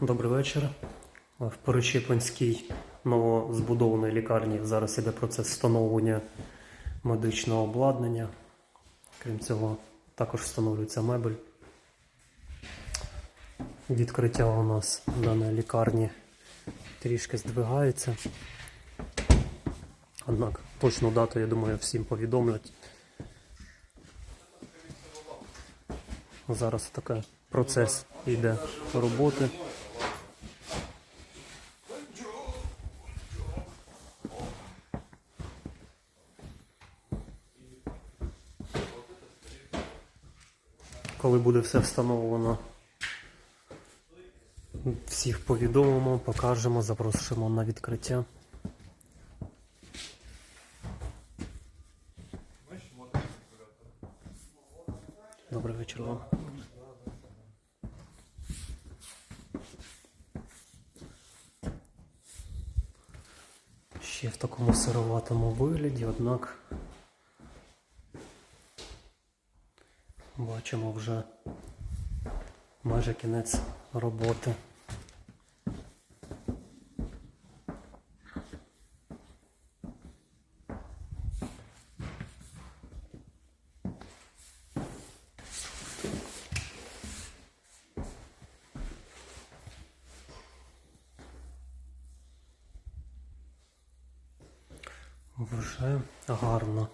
Добрий вечір. В Перечепинській новозбудованій лікарні зараз іде процес встановлення медичного обладнання. Крім цього, також встановлюється мебель. Відкриття у нас даної лікарні трішки здвигається. Однак точну дату, я думаю, всім повідомлять. Зараз такий процес йде роботи. Коли буде все встановлено, всіх повідомимо, покажемо, запросимо на відкриття. Добрий вечір вам. Ще в такому сироватому вигляді, однак бачимо вже майже кінець роботи. Вже гарно